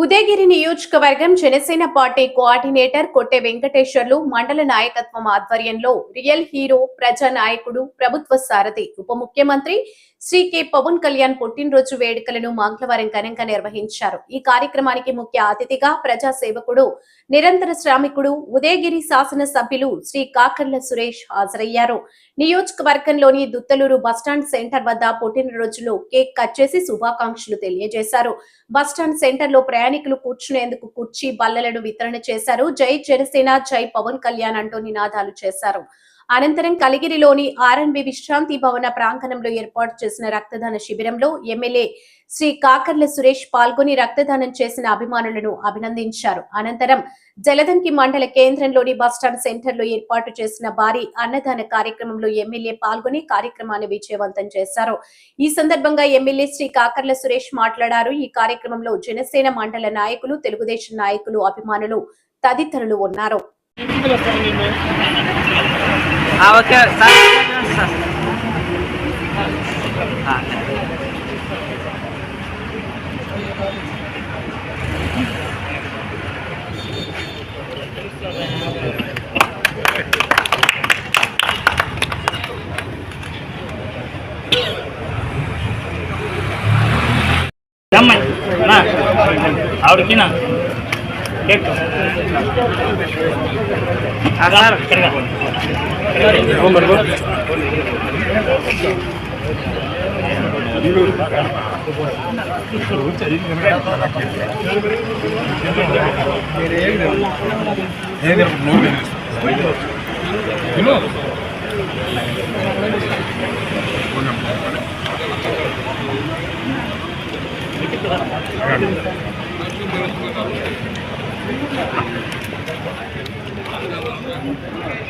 ఉదయగిరి నియోజకవర్గం Janasena party coordinator Kotte Venkateswarlu మండల నాయకత్వం ఆధ్వర్యంలో రియల్ హీరో ప్రజా నాయకుడు ప్రభుత్వ సారథి ఉప ముఖ్యమంత్రి శ్రీ కె పవన్ కళ్యాణ్ పుట్టినరోజు వేడుకలను మంగళవారం ఘనంగా నిర్వహించారు. ఈ కార్యక్రమానికి ముఖ్య అతిథిగా ప్రజా సేవకుడు నిరంతర శ్రామికుడు ఉదయగిరి శాసన సభ్యులు శ్రీ కాకర్ల సురేష్ హాజరయ్యారు. నియోజకవర్గంలోని దుత్తలూరు బస్టాండ్ సెంటర్ వద్ద పుట్టినరోజులో కేక్ కట్ చేసి శుభాకాంక్షలు తెలియజేశారు. బస్టాండ్ సెంటర్లో ప్రయాణికులు కూర్చునేందుకు కుర్చీ బల్లలను వితరణ చేశారు. జై జనసేన జై పవన్ కళ్యాణ్ అంటూ నినాదాలు చేశారు. అనంతరం కలిగిరిలోని ఆర్ఎన్బి విశ్రాంతి భవన ప్రాంగణంలో ఏర్పాటు చేసిన రక్తదాన శిబిరంలో ఎమ్మెల్యే శ్రీ కాకర్ల సురేష్ పాల్గొని రక్తదానం చేసిన అభిమానులను అభినందించారు. అనంతరం జలదంకి మండల కేంద్రంలోని బస్టాండ్ సెంటర్లో ఏర్పాటు చేసిన భారీ అన్నదాన కార్యక్రమంలో ఎమ్మెల్యే పాల్గొని కార్యక్రమాన్ని విజయవంతం చేశారు. ఈ సందర్భంగా ఎమ్మెల్యే శ్రీ కాకర్ల సురేష్ మాట్లాడారు. ఈ కార్యక్రమంలో జనసేన మండల నాయకులు తెలుగుదేశం నాయకులు అభిమానులు తదితరులు ఉన్నారు. ఆ, ఓకే సార్ సార్ ఆ, రమ్మని నా ఆవిడకి నా కేక్ ఆ, సార్ ఇక్కడికి రా.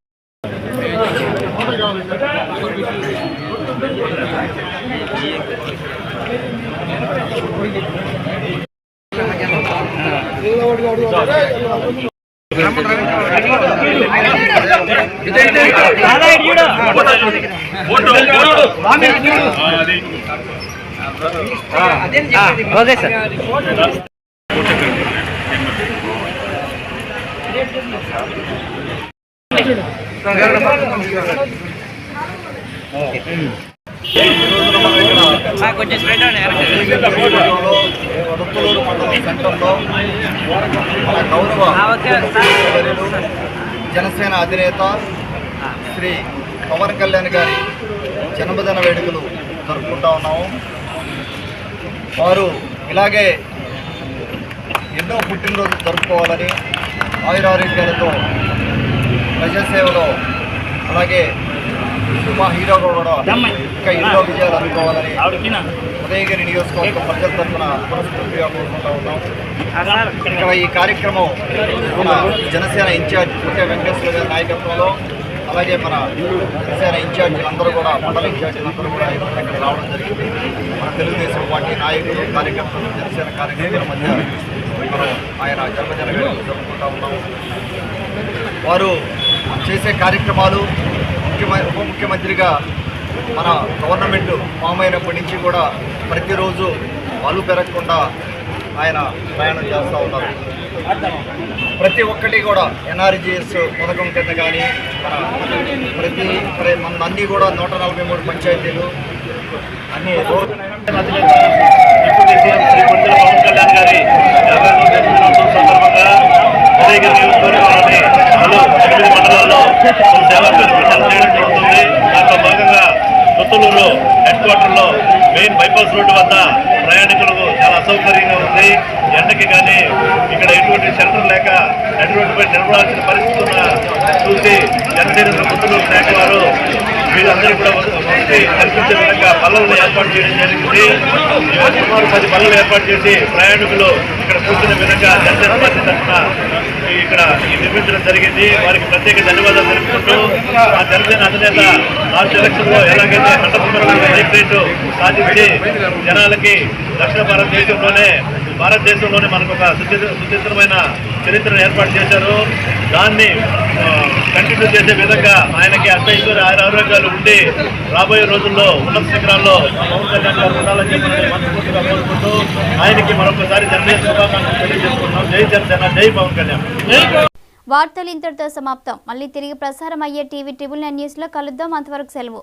Okay sir. ఓకే కొంచెం స్ప్రెడ్ జనసేన అధినేత శ్రీ పవన్ కళ్యాణ్ గారి జన్మదిన వేడుకలు జరుపుకుంటా ఉన్నాము. వారు ఇలాగే ఎన్నో పుట్టినరోజు జరుపుకోవాలని ఆయురారోగ్యాలతో ప్రజాసేవలో అలాగే మా హీరోగా కూడా ఇంకా ఎన్నో విజయాలు అందుకోవాలని ఉదయగిరి నియోజకవర్గం ప్రజల తరఫున పురస్కృతిగా కోరుకుంటా ఉన్నాం. సార్ ఇక్కడ ఈ కార్యక్రమం మన జనసేన ఇన్ఛార్జ్ ముఖ్య వెంకటేశ్వర గారి నాయకత్వంలో అలాగే మన జనసేన ఇన్ఛార్జీలు అందరూ కూడా మండల ఇన్ఛార్జీలు అందరూ కూడా ఇక్కడ రావడం జరిగింది. మన తెలుగుదేశం పార్టీ నాయకులు కార్యకర్తలు జనసేన కార్యకర్తల మధ్య మనం ఆయన జన్మదిన జరుపుకుంటా ఉన్నాము వారు చేసే కార్యక్రమాలు ముఖ్యమంత్రి ఉప ముఖ్యమంత్రిగా మన గవర్నమెంట్ ఫామ్ అయినప్పటి నుంచి కూడా ప్రతిరోజు వాళ్ళు పెరగకుండా ఆయన ప్రయాణం చేస్తూ ఉన్నారు. ప్రతి ఒక్కటి కూడా ఎన్ఆర్జీఎస్ పథకం కింద కానీ ప్రతి మన అన్నీ కూడా నూట నలభై మూడు పంచాయతీలు అన్ని రోడ్డు డిప్యూటీ సీఎం శ్రీ కొంచెల పవన్ కళ్యాణ్ గారి సందర్భంగా నియోజకవర్గంలోని మండలాల్లో సేవా కార్యక్రమాలు చేయడం జరుగుతుంది దాంట్లో భాగంగా కొత్తలూరు హెడ్ క్వార్టర్లో మెయిన్ బైపాస్ రోడ్డు వద్ద ప్రయాణికులకు చాలా అసౌకర్యంగా ఉంది ఎండకి కానీ ఇక్కడ ఎటువంటి షెల్టర్ లేక ఎటువంటి రోడ్డుపై నిలబడాల్సిన పరిస్థితి ఉన్న చూసి జనసేన కొత్తలూరు శాఖ వారు వీళ్ళందరూ కూడా వచ్చి కల్పించే విధంగా బల్లలను ఏర్పాటు చేయడం జరిగింది. సుమారు పది బల్లలు ఏర్పాటు చేసి ప్రయాణికులు ఇక్కడ కూర్చున్న విధంగా జనసేన పార్టీ తరఫున ఇక్కడ ఈ నిర్మించడం జరిగింది. వారికి ప్రత్యేక ధన్యవాదాలు తెలుపుకుంటూ ఆ జనసేన అధినేత లాస్ట్ ఎలక్షన్లో ఎలాగైతే హండ్రెడ్ లైఫ్ రేటు సాధించి జనాలకి దక్షిణ భారతదేశంలోనే భారతదేశంలోనే మనకు ఒక సుచిత్రమైన చరిత్రను ఏర్పాటు చేశారు. దాన్ని కంటిన్యూ చేసే విధంగా ఆయనకి అష్టైశ్వర్య ఆయన ఆరోగ్యాలు ఉండి రాబోయే రోజుల్లో ఉన్నత శిఖరాల్లో పవన్ కళ్యాణ్ గారు ఉండాలని చెప్పి మనస్ఫూర్తిగా కోరుకుంటూ ఆయనకి మరొకసారి జన్మదిన శుభాకాంక్షలు తెలియజేసుకుంటున్నాం. జై జనసేన జై పవన్ కళ్యాణ్. వార్తలు ఇంతటితో సమాప్తం. మళ్ళీ తిరిగి ప్రసారం అయ్యే టీవీ ట్రిబుల్ నైన్ న్యూస్లో కలుద్దాం. అంతవరకు సెలవు.